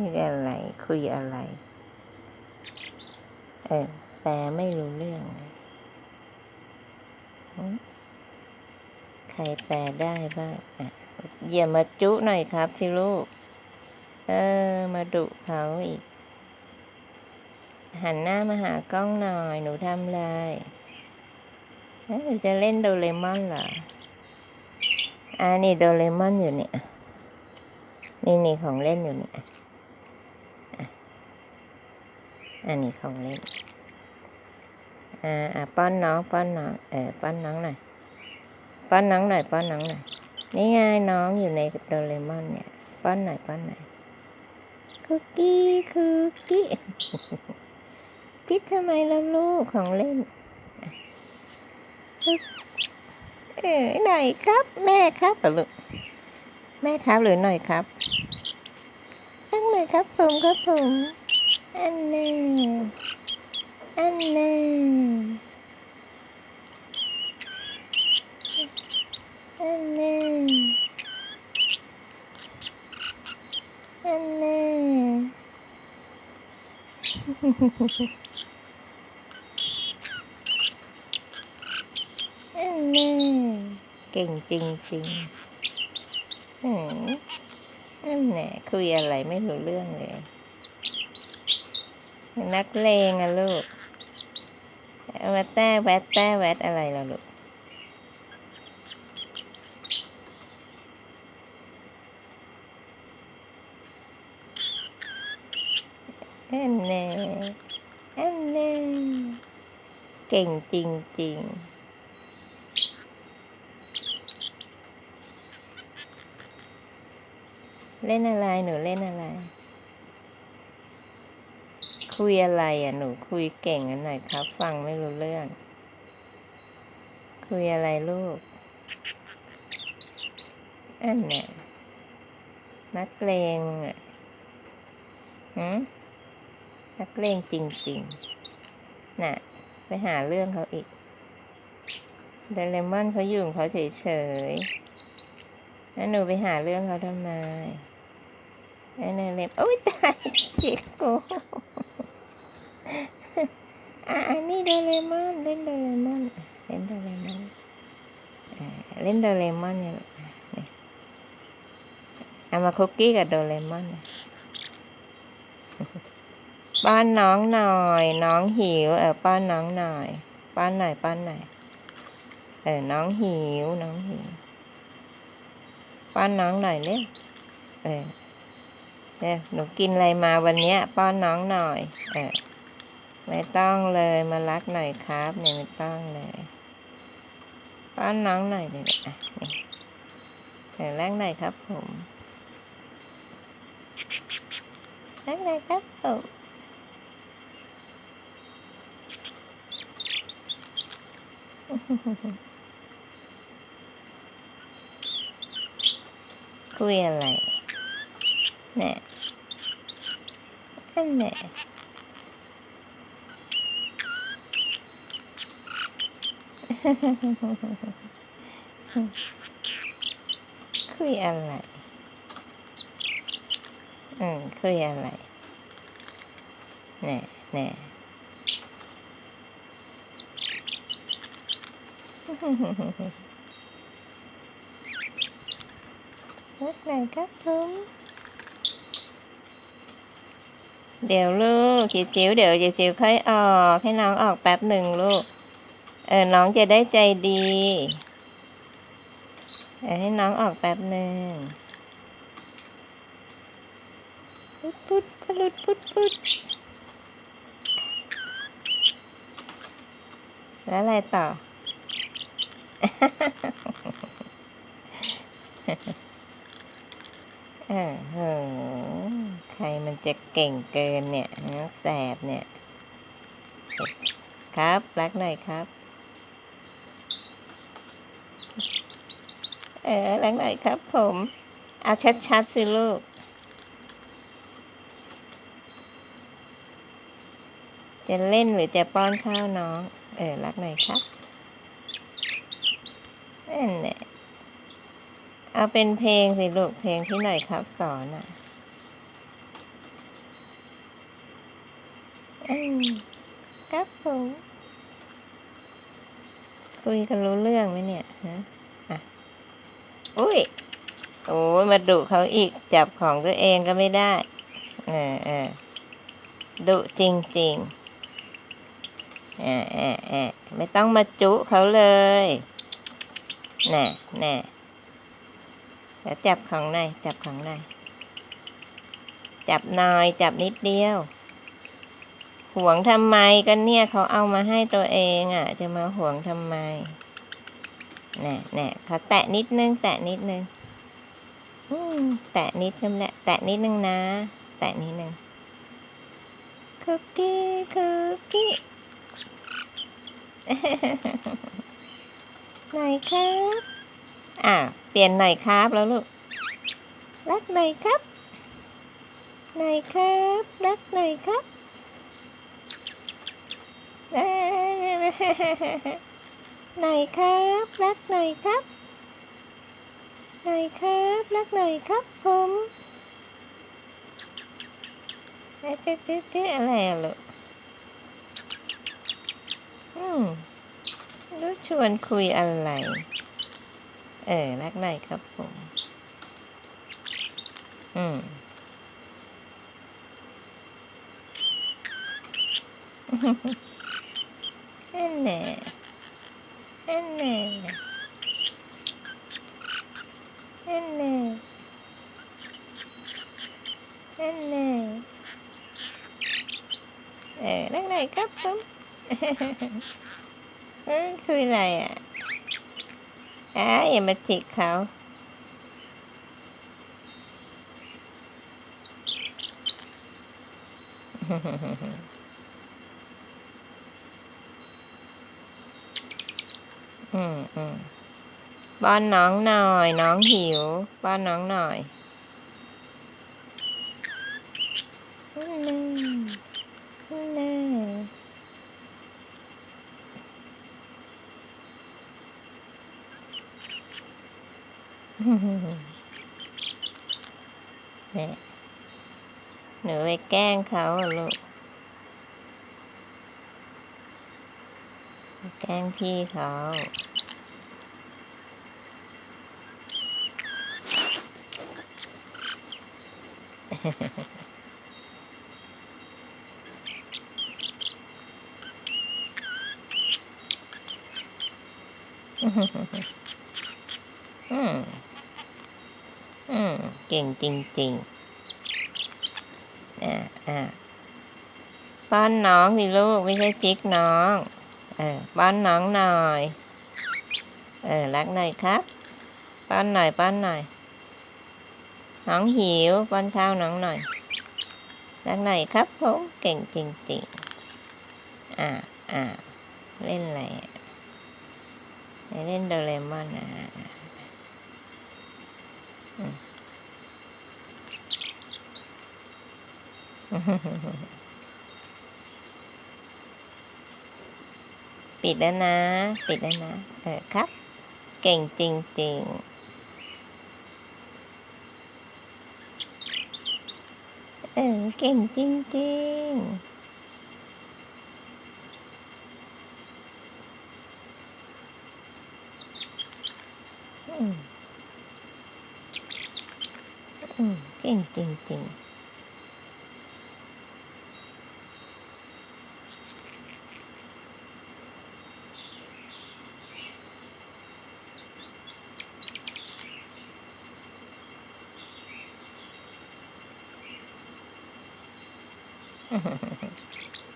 คุยอะไร คุยอะไร เออแปลไม่รู้เรื่องใครแปลได้บ้างอะอย่ามาจุหน่อยครับสิลูก เออ มาดุเขาอีก หันหน้ามาหากล้องหน่อย หนูทำอะไรหนูจะเล่นโดเรมอนเหรออ่านี่โดเรมอนอยู่เนี่ย นี่นี่ของเล่นอยู่เนี่ยอะ อันนี้ของเล่นอ่าอะป้อนน้องป้อนน้องเออป้อนน้องหน่อยป้อนน้องหน่อยป้อนน้องหน่อยนี่ไงน้องอยู่ในโดเรมอนเนี่ยป้อนหน่อยป้อนหน่อยคุกกี้คุกกี้ทิดทำไมล่ะลูกของเล่นเออหน่อยครับ แม่ครับหรอลูกแม่ครับหรือหน่อยครับอันหน่อยครับผมครับผม อันแน่อันแน่อันแน่อันแน่อันแน่เก่งจริงๆหืมอันแน่คุยอะไรไม่รู้เรื่องเลย นักเลงอะลูกเอามาแต้แวดแต้แวดอะไรล่ะลูกอันแน่อันแน่เก่งจริงๆเล่นอะไร หนูเล่นอะไร คุยอะไรอะหนูคุยเก่งกันหน่อยครับ ฟังไม่รู้เรื่อง คุยอะไรลูก อันเนี้ยนักเลงอะหืมนักเลงจริงๆ น่ะ ไปหาเรื่องเขาอีกเดเรมอนเขาอยู่เขาเฉยๆแล้วหนูไปหาเรื่องเขาทำไมไอ้เนเรมโอ้ยตายเจ็บกู อะอันนี้โดเรมอนเล่นโดเรมอนเล่นโดเรมอนเล่นโดเรมอนเนี่ยนี่เอามาคุกกี้กับโดเรมอนป้อนน้องหน่อย น้องหิว เออป้อนน้องหน่อย ป้อนหน่อยป้อนหน่อยเออน้องหิว น้องหิวป้อนน้องหน่อยเร็วเออเร็วหนูกินอะไรมาวันเนี้ย ป้อนน้องหน่อย เออ ไม่ต้องเลยมารักหน่อยครับเนี่ยไม่ต้องเลยป้อนน้องหน่อยเลยอะนี่เออรักหน่อยครับผมแรักหน่อยครับผมคุยอะไรแน่อันแน่ คุยอะไรอืมคุยอะไรแน่แน่รักไหนครับผมเดี๋ยวลูกจิ๋วเดี๋ยวจิ๋วจิ๋วค่อยออก ให้น้องออกแป๊บหนึ่งลูก เออ น้องจะได้ใจดีเออให้น้องออกแป๊บหนึ่งพุดพุดพุดพุดพุดแล้วอะไรต่อ เออเออใครมันจะเก่งเกินเนี่ยแสบเนี่ย ครับรักหน่อยครับ เออรักหน่อยครับผม เอาชัดๆสิลูก จะเล่นหรือจะป้อนข้าวน้อง เออรักหน่อยครับนั่นแหละเอาเป็นเพลงสิลูกเพลงที่หน่อยครับสอนอะอืมครับผมคุยกันรู้เรื่องไหมเนี่ยฮะ อุ้ย โอ้ยมาดุเขาอีก จับของตัวเองก็ไม่ได้เออเออดุจริงๆเออเออเออไม่ต้องมาจุเขาเลยแน่แน่เดี๋ยวจับของหน่อยจับของหน่อยจับหน่อยจับนิดเดียวห่วงทำไมกันเนี่ยเขาเอามาให้ตัวเองอะ จะมาห่วงทำไม น่แน่เขาแตะนิดนึง แตะนิดนึงอืมแตะนิดนึงแหละแตะนิดนึงนะ แตะนิดนึงคุกกี้คุกกี้หน่อยครับ อ่าเปลี่ยนหน่อยครับแล้วลูก รักหน่อยครับหน่อยครับ รักหน่อยครับ หน่อยครับ รักหน่อยครับหน่อยครับ รักหน่อยครับผมเอ๊ะเจ๊ะเจ๊ะเจ๊ะอะไรอะลูกอืมแล้ชวนคุยอะไร เออ รักหน่อยครับผม อืมนั่นแหละ นั่นแหละนั่นแหละนั่นแหละเออรักหน่อยครับผมเอ้ยคุยอะไรอะอ้าอย่ามาจิกเขาอืมอืมป้อนน้องหน่อย น้องหิวป้อนน้องหน่อยนั่นแน่นั่นแน่เนี่ยหนูไปแกล้งเขาอะลูกไปแก ล้งพี่เขาอืม อืม เก่งจริงๆอ่าอ่าป้อนน้องสิลูก ไม่ใช่จิกน้อง เออป้อนน้องหน่อย เออรักหน่อยครับ ป้อนหน่อยป้อนหน่อยน้องหิวป้อนข้าวน้องหน่อยรักหน่อยครับผมเก่งจริงๆอ่าอ่าเล่นอะไรเล่นโดเรมอนนะ ปิดแล้วนะ ปิดแล้วนะ เออครับ เก่งจริงๆ เออ เก่งจริงๆอืมอืมเ Mm-hmm.